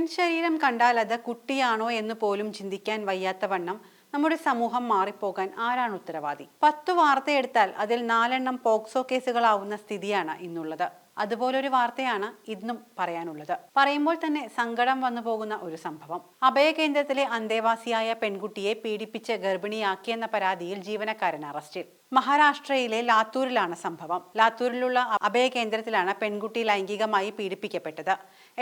പെൺശരീരം കണ്ടാൽ അത് കുട്ടിയാണോ എന്ന് പോലും ചിന്തിക്കാൻ വയ്യാത്ത വണ്ണം നമ്മുടെ സമൂഹം മാറിപ്പോകാൻ ആരാണ് ഉത്തരവാദി? പത്ത് വാർത്തയെടുത്താൽ അതിൽ നാലെണ്ണം പോക്സോ കേസുകളാവുന്ന സ്ഥിതിയാണ് ഇന്നുള്ളത്. അതുപോലൊരു വാർത്തയാണ് ഇന്നും പറയാനുള്ളത്. പറയുമ്പോൾ തന്നെ സങ്കടം വന്നു പോകുന്ന ഒരു സംഭവം. അഭയകേന്ദ്രത്തിലെ അന്തേവാസിയായ പെൺകുട്ടിയെ പീഡിപ്പിച്ച് ഗർഭിണിയാക്കിയെന്ന പരാതിയിൽ ജീവനക്കാരൻ അറസ്റ്റിൽ. മഹാരാഷ്ട്രയിലെ ലാത്തൂരിലാണ് സംഭവം. ലാത്തൂരിലുള്ള അഭയകേന്ദ്രത്തിലാണ് പെൺകുട്ടി ലൈംഗികമായി പീഡിപ്പിക്കപ്പെട്ടത്.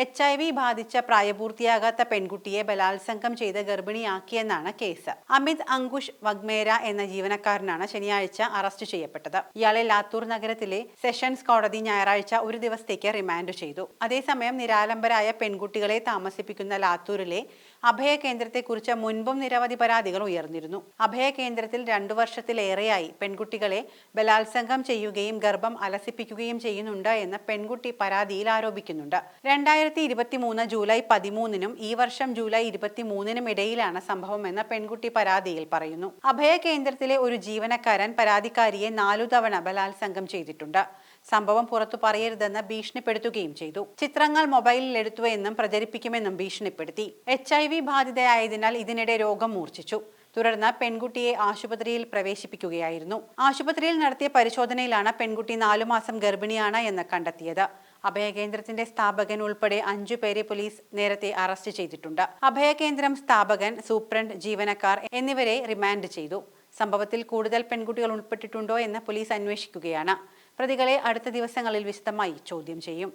എച്ച് ഐ വി ബാധിച്ച പ്രായപൂർത്തിയാകാത്ത പെൺകുട്ടിയെ ബലാത്സംഗം ചെയ്ത് ഗർഭിണിയാക്കിയെന്നാണ് കേസ്. അമിത് അങ്കുഷ് വഗ്മേര എന്ന ജീവനക്കാരനാണ് ശനിയാഴ്ച അറസ്റ്റ് ചെയ്യപ്പെട്ടത്. ഇയാളെ ലാത്തൂർ നഗരത്തിലെ സെഷൻസ് കോടതി ഞായറാഴ്ച ഒരു ദിവസത്തേക്ക് റിമാൻഡ് ചെയ്തു. അതേസമയം നിരാലംബരായ പെൺകുട്ടികളെ താമസിപ്പിക്കുന്ന ലാത്തൂരിലെ അഭയകേന്ദ്രത്തെക്കുറിച്ച് മുൻപും നിരവധി പരാതികൾ ഉയർന്നിരുന്നു. അഭയകേന്ദ്രത്തിൽ രണ്ടു വർഷത്തിലേറെയായി പെൺകുട്ടികളെ ബലാത്സംഗം ചെയ്യുകയും ഗർഭം അലസിപ്പിക്കുകയും ചെയ്യുന്നുണ്ട് എന്ന് പെൺകുട്ടി പരാതിയിൽ ആരോപിക്കുന്നുണ്ട്. രണ്ടായിരത്തി ഇരുപത്തി മൂന്ന് ജൂലൈ പതിമൂന്നിനും ഈ വർഷം ജൂലൈ ഇരുപത്തിമൂന്നിനും ഇടയിലാണ് സംഭവം സംഭവമെന്ന് പെൺകുട്ടി പരാതിയിൽ പറയുന്നു. അഭയകേന്ദ്രത്തിലെ ഒരു ജീവനക്കാരൻ പരാതിക്കാരിയെ നാലു തവണ ബലാത്സംഗം ചെയ്തിട്ടുണ്ട്. സംഭവം പുറത്തു പറയരുതെന്ന് ഭീഷണിപ്പെടുത്തുകയും ചെയ്തു. ചിത്രങ്ങൾ മൊബൈലിൽ എടുത്തുവെന്നും പ്രചരിപ്പിക്കുമെന്നും ഭീഷണിപ്പെടുത്തി. എച്ച് ഐ വി ബാധിതയായതിനാൽ ഇതിനിടെ രോഗം മൂർച്ഛിച്ചു. തുടർന്ന് പെൺകുട്ടിയെ ആശുപത്രിയിൽ പ്രവേശിപ്പിക്കുകയായിരുന്നു. ആശുപത്രിയിൽ നടത്തിയ പരിശോധനയിലാണ് പെൺകുട്ടി നാലു മാസം ഗർഭിണിയാണ് എന്ന് കണ്ടെത്തിയത്. അഭയകേന്ദ്രത്തിന്റെ സ്ഥാപകൻ ഉൾപ്പെടെ അഞ്ചു പേരെ പോലീസ് നേരത്തെ അറസ്റ്റ് ചെയ്തിട്ടുണ്ട്. അഭയകേന്ദ്രം സ്ഥാപകൻ സൂപ്രണ്ട് ജീവനക്കാർ എന്നിവരെ റിമാൻഡ് ചെയ്തു. സംഭവത്തിൽ കൂടുതൽ പെൺകുട്ടികൾ ഉൾപ്പെട്ടിട്ടുണ്ടോ എന്ന് പോലീസ് അന്വേഷിക്കുകയാണ്. പ്രതികളെ അടുത്ത ദിവസങ്ങളിൽ വിശദമായി ചോദ്യം ചെയ്യും.